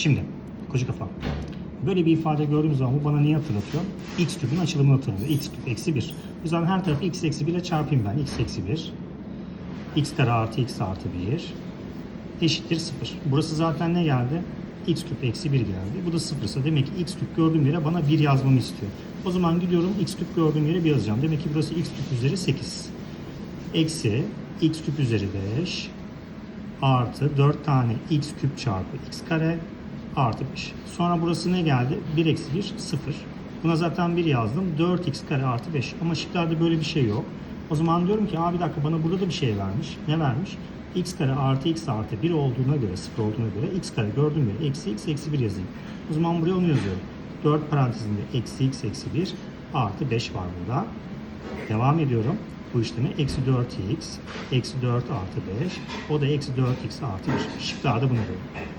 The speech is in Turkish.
Şimdi koca kafa. Böyle bir ifade gördüğüm zaman bu bana neyi hatırlatıyor? X küpün açılımını hatırlatıyor. X küp eksi 1. O zaman her tarafı x eksi 1 ile çarpayım ben. x eksi 1. x kare artı x artı 1 eşittir 0. Burası zaten ne geldi? x küp eksi 1 geldi. Bu da 0 ise demek ki x küp gördüğüm yere bana 1 yazmamı istiyor. O zaman gidiyorum x küp gördüğüm yere 1 yazacağım. Demek ki burası x küp üzeri 8. Eksi x küp üzeri 5 artı 4 tane x küp çarpı x kare artı 5. Sonra burası ne geldi? 1 eksi 1 0. Buna zaten 1 yazdım. 4x kare artı 5. Ama şıklarda böyle bir şey yok. O zaman diyorum ki abi bir dakika bana burada da bir şey vermiş. Ne vermiş? x kare artı x artı 1 olduğuna göre, 0 olduğuna göre x kare gördüğüm yere eksi x eksi 1 yazayım. O zaman buraya onu yazıyorum. 4 parantezinde eksi x eksi 1 artı 5 var burada. Devam ediyorum. Bu işlemi eksi 4x, eksi 4 artı 5, o da eksi 4x artı 1. Şıklarda bunu görüyorum.